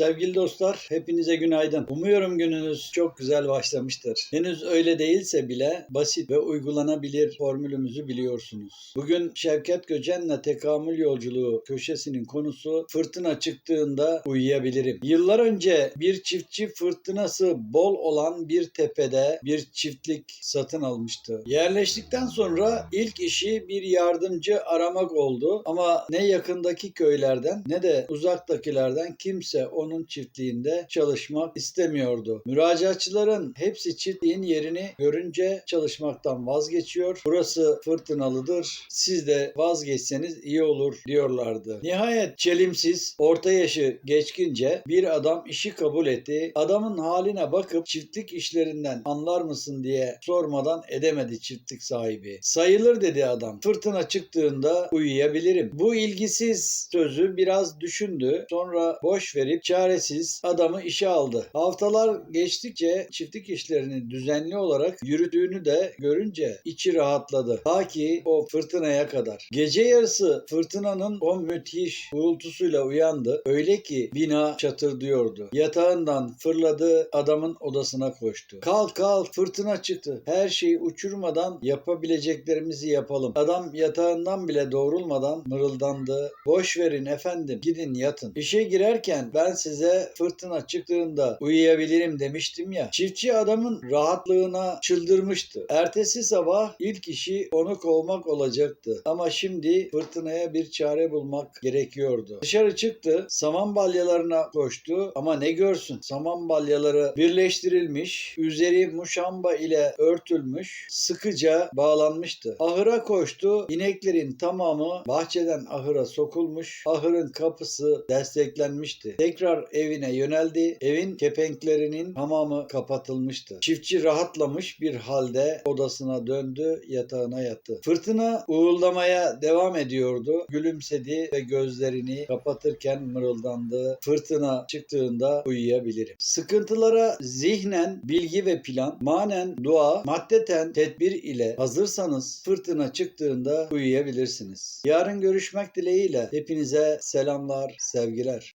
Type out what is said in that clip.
Sevgili dostlar, hepinize günaydın. Umuyorum gününüz çok güzel başlamıştır. Henüz öyle değilse bile basit ve uygulanabilir formülümüzü biliyorsunuz. Bugün Şevket Göcen'le tekamül yolculuğu köşesinin konusu fırtına çıktığında uyuyabilirim. Yıllar önce bir çiftçi fırtınası bol olan bir tepede bir çiftlik satın almıştı. Yerleştikten sonra ilk işi bir yardımcı aramak oldu ama ne yakındaki köylerden ne de uzaktakilerden kimse onun çiftliğinde çalışmak istemiyordu. Müracaatçıların hepsi çiftliğin yerini görünce çalışmaktan vazgeçiyor. Burası fırtınalıdır. Siz de vazgeçseniz iyi olur diyorlardı. Nihayet çelimsiz, orta yaşı geçkince bir adam işi kabul etti. Adamın haline bakıp çiftlik işlerinden anlar mısın diye sormadan edemedi çiftlik sahibi. Sayılır dedi adam. Fırtına çıktığında uyuyabilirim. Bu ilgisiz sözü biraz düşündü. Sonra boş verip çaresiz adamı işe aldı. Haftalar geçtikçe çiftlik işlerini düzenli olarak yürüdüğünü de görünce içi rahatladı. Ta ki o fırtınaya kadar. Gece yarısı fırtınanın o müthiş uğultusuyla uyandı. Öyle ki bina çatırdıyordu. Yatağından fırladı adamın odasına koştu. Kalk kalk fırtına çıktı. Her şeyi uçurmadan yapabileceklerimizi yapalım. Adam yatağından bile doğrulmadan mırıldandı. Boş verin efendim gidin yatın. İşe girerken ben size fırtına çıktığında uyuyabilirim demiştim ya. Çiftçi adamın rahatlığına çıldırmıştı. Ertesi sabah ilk işi onu kovmak olacaktı. Ama şimdi fırtınaya bir çare bulmak gerekiyordu. Dışarı çıktı, saman balyalarına koştu ama ne görsün? Saman balyaları birleştirilmiş, üzeri muşamba ile örtülmüş, sıkıca bağlanmıştı. Ahıra koştu, ineklerin tamamı bahçeden ahıra sokulmuş, ahırın kapısı desteklenmişti. Tekrar evine yöneldi, evin kepenklerinin tamamı kapatılmıştı. Çiftçi rahatlamış bir halde odasına döndü, yatağına yattı. Fırtına uğuldamaya devam ediyordu. Gülümsedi ve gözlerini kapatırken mırıldandı. Fırtına çıktığında uyuyabilirim. Sıkıntılara zihnen bilgi ve plan, manen dua, maddeten tedbir ile hazırsanız fırtına çıktığında uyuyabilirsiniz. Yarın görüşmek dileğiyle hepinize selamlar, sevgiler.